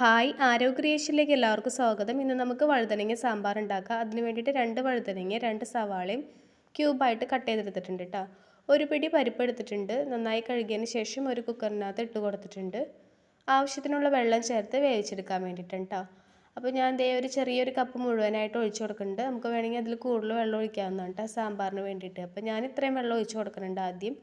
Hi ആരോഗ്യക്രിയേഷനിലേക്ക് എല്ലാവർക്കും സ്വാഗതം. ഇന്ന് നമുക്ക് വഴുതനങ്ങ സാമ്പാർ ഉണ്ടാക്കാം. അതിന് വേണ്ടിയിട്ട് രണ്ട് വഴുതനങ്ങ രണ്ട് സവാളയും ക്യൂബായിട്ട് കട്ട് ചെയ്തെടുത്തിട്ടുണ്ട് കേട്ടോ ഒരു പിടി പരിപ്പ് എടുത്തിട്ടുണ്ട്. നന്നായി കഴുകിയതിന് ശേഷം ഒരു കുക്കറിനകത്ത് ഇട്ട് കൊടുത്തിട്ടുണ്ട്. ആവശ്യത്തിനുള്ള വെള്ളം ചേർത്ത് വേവിച്ചെടുക്കാൻ വേണ്ടിയിട്ടുണ്ട് കേട്ടോ അപ്പോൾ ഞാൻ ദേ ഒരു ചെറിയൊരു കപ്പ് മുഴുവനായിട്ട് ഒഴിച്ചു കൊടുക്കുന്നുണ്ട്. നമുക്ക് വേണമെങ്കിൽ അതിൽ കൂടുതൽ വെള്ളം ഒഴിക്കാവുന്നതാണ് കേട്ടോ സാമ്പാറിന് വേണ്ടിയിട്ട്. അപ്പോൾ ഞാൻ ഇത്രയും വെള്ളം ഒഴിച്ചു കൊടുക്കുന്നുണ്ട് ആദ്യം.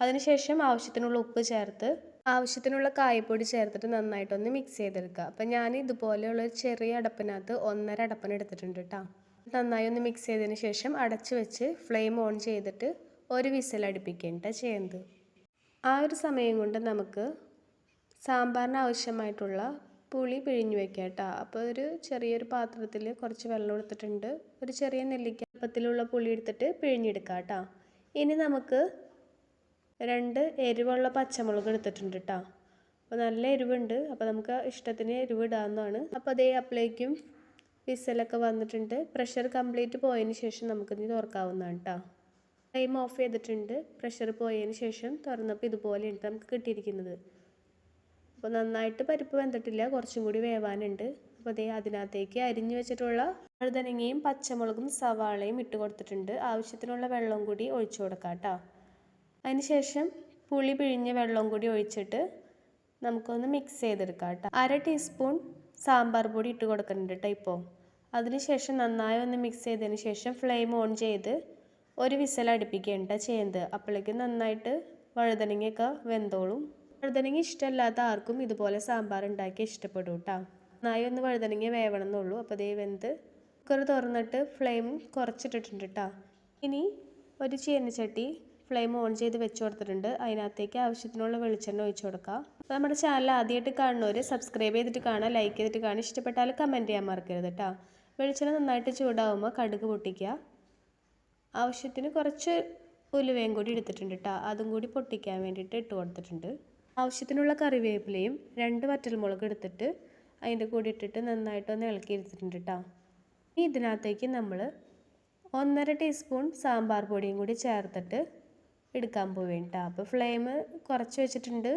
അതിനുശേഷം ആവശ്യത്തിനുള്ള ഉപ്പ് ചേർത്ത് ആവശ്യത്തിനുള്ള കായപ്പൊടി ചേർത്തിട്ട് നന്നായിട്ടൊന്ന് മിക്സ് ചെയ്തെടുക്കുക. അപ്പം ഞാൻ ഇതുപോലെയുള്ള ഒരു ചെറിയ അടപ്പിനകത്ത് ഒന്നര അടപ്പന എടുത്തിട്ടുണ്ട് കേട്ടോ നന്നായി ഒന്ന് മിക്സ് ചെയ്തതിന് ശേഷം അടച്ച് വെച്ച് ഫ്ലെയിം ഓൺ ചെയ്തിട്ട് ഒരു വിസിൽ അടുപ്പിക്കേണ്ട ചെയ്യുന്നത് ആ ഒരു സമയം കൊണ്ട് നമുക്ക് സാമ്പാറിന് ആവശ്യമായിട്ടുള്ള പുളി പിഴിഞ്ഞു വെക്കാം കേട്ടോ അപ്പോൾ ഒരു ചെറിയൊരു പാത്രത്തിൽ കുറച്ച് വെള്ളം എടുത്തിട്ടുണ്ട്. ഒരു ചെറിയ നെല്ലിക്ക അപ്പത്തിലുള്ള പുളി എടുത്തിട്ട് പിഴിഞ്ഞെടുക്കാം കേട്ടോ ഇനി നമുക്ക് രണ്ട് എരിവുള്ള പച്ചമുളക് എടുത്തിട്ടുണ്ട് കേട്ടോ അപ്പോൾ നല്ല എരിവുണ്ട്. അപ്പോൾ നമുക്ക് ഇഷ്ടത്തിന് എരിവ് ഇടാവുന്നതാണ്. അപ്പോൾ അതേ അപ്പോഴേക്കും വിസലൊക്കെ വന്നിട്ടുണ്ട്. പ്രഷർ കംപ്ലീറ്റ് പോയതിന് ശേഷം നമുക്കിത് തുറക്കാവുന്നതാണ് കേട്ടോ ടൈം ഓഫ് ചെയ്തിട്ടുണ്ട്. പ്രഷർ പോയതിന് ശേഷം തുറന്നപ്പോൾ ഇതുപോലെയാണ് നമുക്ക് കിട്ടിയിരിക്കുന്നത്. അപ്പോൾ നന്നായിട്ട് പരിപ്പ് വെന്തിട്ടില്ല. കുറച്ചും കൂടി വേവാനുണ്ട്. അപ്പോൾ അതേ അതിനകത്തേക്ക് അരിഞ്ഞു വെച്ചിട്ടുള്ള വഴുതനങ്ങയും പച്ചമുളകും സവാളയും ഇട്ട് കൊടുത്തിട്ടുണ്ട്. ആവശ്യത്തിനുള്ള വെള്ളവും കൂടി ഒഴിച്ചു കൊടുക്കാം കേട്ടോ അതിനുശേഷം പുളി പിഴിഞ്ഞ വെള്ളം കൂടി ഒഴിച്ചിട്ട് നമുക്കൊന്ന് മിക്സ് ചെയ്തെടുക്കാം കേട്ടോ. അര ടീസ്പൂൺ സാമ്പാർ പൊടി ഇട്ട് കൊടുക്കുന്നുണ്ട് കേട്ടോ ഇപ്പോൾ അതിനുശേഷം നന്നായി ഒന്ന് മിക്സ് ചെയ്തതിന് ശേഷം ഫ്ലെയിം ഓൺ ചെയ്ത് ഒരു വിസൽ അടുപ്പിക്കേണ്ട ചെയ്യുന്നത്. അപ്പോഴേക്കും നന്നായിട്ട് വഴുതനങ്ങയൊക്കെ വെന്തോളും. വഴുതനങ്ങ ഇഷ്ടമല്ലാത്ത ആർക്കും ഇതുപോലെ സാമ്പാർ ഉണ്ടാക്കി ഇഷ്ടപ്പെടും കേട്ടോ നന്നായി ഒന്ന് വഴുതനങ്ങ വേവണം എന്നുള്ളൂ അപ്പോൾ ദേ വെന്ത് കുക്കർ തുറന്നിട്ട് ഫ്ലെയിം കുറച്ചിട്ടിട്ടുണ്ട് കേട്ടോ ഇനി ഒരു ചീനച്ചട്ടി ഫ്ലെയിം ഓൺ ചെയ്ത് വെച്ച് കൊടുത്തിട്ടുണ്ട്. അതിനകത്തേക്ക് ആവശ്യത്തിനുള്ള വെളിച്ചെണ്ണ ഒഴിച്ചു കൊടുക്കാം. അപ്പോൾ നമ്മുടെ ചാനൽ ആദ്യമായിട്ട് കാണുന്നവർ സബ്സ്ക്രൈബ് ചെയ്തിട്ട് കാണാം ലൈക്ക് ചെയ്തിട്ട് കാണാം ഇഷ്ടപ്പെട്ടാൽ കമന്റ് ചെയ്യാൻ മറക്കരുത് കേട്ടോ വെളിച്ചെണ്ണ നന്നായിട്ട് ചൂടാവുമ്പോൾ കടുക് പൊട്ടിക്കുക. ആവശ്യത്തിന് കുറച്ച് ഉലുവയും കൂടി എടുത്തിട്ടുണ്ട് കേട്ടോ അതും കൂടി പൊട്ടിക്കാൻ വേണ്ടിയിട്ട് ഇട്ട് കൊടുത്തിട്ടുണ്ട്. ആവശ്യത്തിനുള്ള കറിവേപ്പിലയും രണ്ട് വറ്റൽമുളക് എടുത്തിട്ട് അതിന്റെ കൂടി ഇട്ടിട്ട് നന്നായിട്ടൊന്ന് ഇളക്കി എടുത്തിട്ടുണ്ട് കേട്ടോ ഇനി ഇതിനകത്തേക്ക് നമ്മൾ ഒന്നര ടീസ്പൂൺ സാമ്പാർ പൊടിയും കൂടി ചേർത്തിട്ട് എടുക്കാൻ പോവുകയാണ് കേട്ടോ അപ്പോൾ ഫ്ലെയിം കുറച്ച് വെച്ചിട്ടുണ്ട്.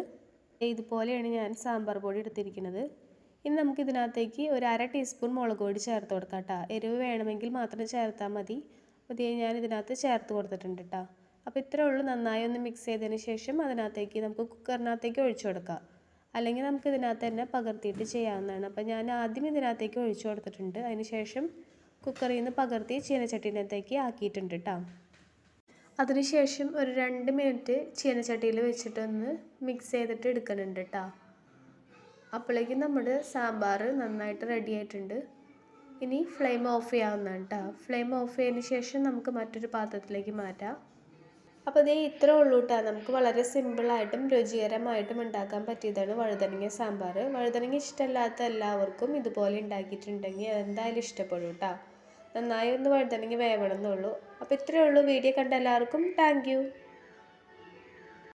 ഇതുപോലെയാണ് ഞാൻ സാമ്പാർ പൊടി എടുത്തിരിക്കുന്നത്. ഇനി നമുക്ക് ഇതിനകത്തേക്ക് ഒരു അര ടീസ്പൂൺ മുളക് പൊടി ചേർത്ത് കൊടുക്കാം കേട്ടോ എരിവ് വേണമെങ്കിൽ മാത്രം ചേർത്താൽ മതി. അപ്പോൾ ഞാൻ ഇതിനകത്ത് ചേർത്ത് കൊടുത്തിട്ടുണ്ട് കേട്ടോ അപ്പോൾ ഇത്രേ ഉള്ളൂ. നന്നായി ഒന്ന് മിക്സ് ചെയ്തതിന് ശേഷം അതിനകത്തേക്ക് നമുക്ക് കുക്കറിനകത്തേക്ക് ഒഴിച്ചു കൊടുക്കാം. അല്ലെങ്കിൽ നമുക്ക് ഇതിനകത്ത് തന്നെ പകർത്തിയിട്ട് ചെയ്യാവുന്നതാണ്. അപ്പോൾ ഞാൻ ആദ്യം ഇതിനകത്തേക്ക് ഒഴിച്ചു കൊടുത്തിട്ടുണ്ട്. അതിന് ശേഷം കുക്കറിൽ നിന്ന് പകർത്തി ചീനച്ചട്ടിനകത്തേക്ക് ആക്കിയിട്ടുണ്ട് കേട്ടോ അതിനുശേഷം ഒരു രണ്ട് മിനിറ്റ് ചീനച്ചട്ടിയിൽ വെച്ചിട്ടൊന്ന് മിക്സ് ചെയ്തിട്ട് എടുക്കുന്നുണ്ട് കേട്ടോ അപ്പോഴേക്കും നമ്മുടെ സാമ്പാർ നന്നായിട്ട് റെഡി ആയിട്ടുണ്ട്. ഇനി ഫ്ലെയിം ഓഫ് ചെയ്യാവുന്നതാണ് കേട്ടോ ഫ്ലെയിം ഓഫ് ചെയ്തതിന് ശേഷം നമുക്ക് മറ്റൊരു പാത്രത്തിലേക്ക് മാറ്റാം. അപ്പോൾ ഇതേ ഇത്ര ഉള്ളൂ കേട്ടോ നമുക്ക് വളരെ സിമ്പിളായിട്ടും രുചികരമായിട്ടും ഉണ്ടാക്കാൻ പറ്റിയതാണ് വഴുതനങ്ങ സാമ്പാർ. വഴുതനങ്ങ ഇഷ്ടമല്ലാത്ത എല്ലാവർക്കും ഇതുപോലെ ഉണ്ടാക്കിയിട്ടുണ്ടെങ്കിൽ എന്തായാലും ഇഷ്ടപ്പെടും കേട്ടോ നന്നായി ഒന്ന് വഴുതനങ്ങ വേവണം എന്നുള്ളൂ അപ്പോൾ ഇത്രയേ ഉള്ളൂ. വീഡിയോ കണ്ട എല്ലാവർക്കും താങ്ക്